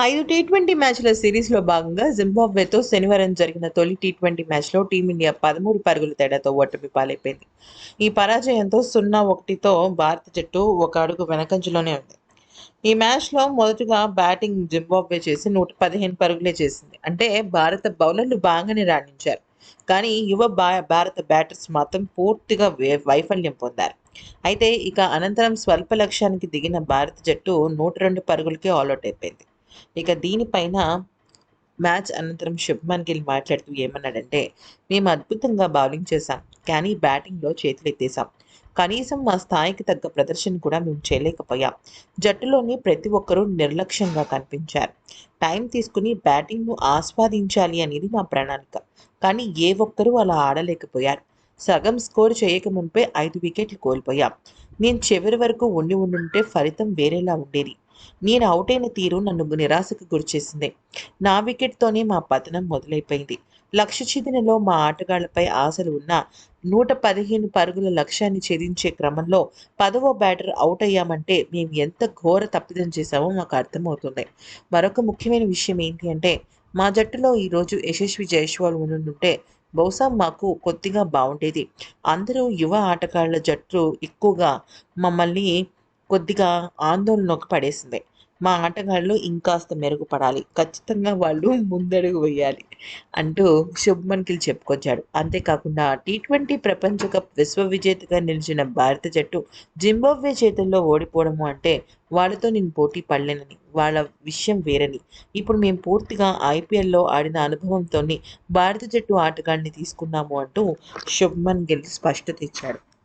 ఐదు T twenty మ్యాచ్ల సిరీస్లో భాగంగా జింబాబ్వేతో శనివారం జరిగిన తొలి టీ ట్వంటీ మ్యాచ్లో టీమిండియా పదమూడు పరుగుల తేడాతో ఓటమి పాలైపోయింది. ఈ పరాజయంతో సున్నా ఒకటితో భారత జట్టు ఒక అడుగు వెనకంజలోనే ఉంది. ఈ మ్యాచ్లో మొదటగా బ్యాటింగ్ జింబాబ్వే చేసి నూట పదిహేను పరుగులే చేసింది. అంటే భారత బౌలర్లు బాగానే రాణించారు. కానీ యువ భారత బ్యాటర్స్ మాత్రం పూర్తిగా వైఫల్యం పొందారు. అయితే ఇక అనంతరం స్వల్ప లక్ష్యానికి దిగిన భారత జట్టు నూట రెండు పరుగులకే ఆల్అౌట్ అయిపోయింది. ఇక దీనిపైన మ్యాచ్ అనంతరం శుభ్మన్ గిల్ మాట్లాడుతూ ఏమన్నాడంటే మేము అద్భుతంగా బౌలింగ్ చేశాం కానీ బ్యాటింగ్లో చేతులెత్తేశాం. కనీసం మా స్థాయికి తగ్గ ప్రదర్శన కూడా మేము చేయలేకపోయాం. జట్టులోని ప్రతి ఒక్కరూ నిర్లక్ష్యంగా కనిపించారు. టైం తీసుకుని బ్యాటింగ్ను ఆస్వాదించాలి అనేది మా ప్రణాళిక. కానీ ఏ ఒక్కరూ అలా ఆడలేకపోయారు. సగం స్కోర్ చేయకముందే ఐదు వికెట్లు కోల్పోయాం. నేను చివరి వరకు ఉండి ఉండుంటే ఫలితం వేరేలా ఉండేది. నేను అవుట్ అయిన తీరు నన్ను నిరాశకు గురిచేసింది నా వికెట్తోనే మా పతనం మొదలైపోయింది. లక్ష్య ఛేదనలో మా ఆటగాళ్ళపై ఆశలు ఉన్నా నూట పదిహేను పరుగుల లక్ష్యాన్ని ఛేదించే క్రమంలో పదవ బ్యాటర్ అవుట్ అయ్యామంటే మేము ఎంత ఘోర తప్పిదం చేశామో మాకు అర్థమవుతుంది. మరొక ముఖ్యమైన విషయం ఏంటి అంటే మా జట్టులో ఈరోజు యశస్వి జైస్వాల్ ఉండుంటే బహుశా మాకు కొద్దిగా బాగుండేది అందరూ యువ ఆటగాళ్ళ జట్టు ఎక్కువగా మమ్మల్ని కొద్దిగా ఆందోళనకు పడేసింది. మా ఆటగాళ్ళు ఇంకాస్త మెరుగుపడాలి. ఖచ్చితంగా వాళ్ళు ముందడుగు వేయాలి అంటూ శుభ్మన్ గిల్ చెప్పుకొచ్చాడు. అంతేకాకుండా టీ ట్వంటీ ప్రపంచ కప్ విశ్వ విజేతగా నిలిచిన భారత జట్టు జింబాబ్వే చేతుల్లో ఓడిపోవడము అంటే వాళ్ళతో నేను పోటీ పడలేనని వాళ్ళ విషయం వేరని. ఇప్పుడు మేము పూర్తిగా ఐపీఎల్లో ఆడిన అనుభవంతోనే భారత జట్టు ఆటగాడిని తీసుకున్నాము అంటూ శుభ్మన్ గిల్ స్పష్టత ఇచ్చాడు.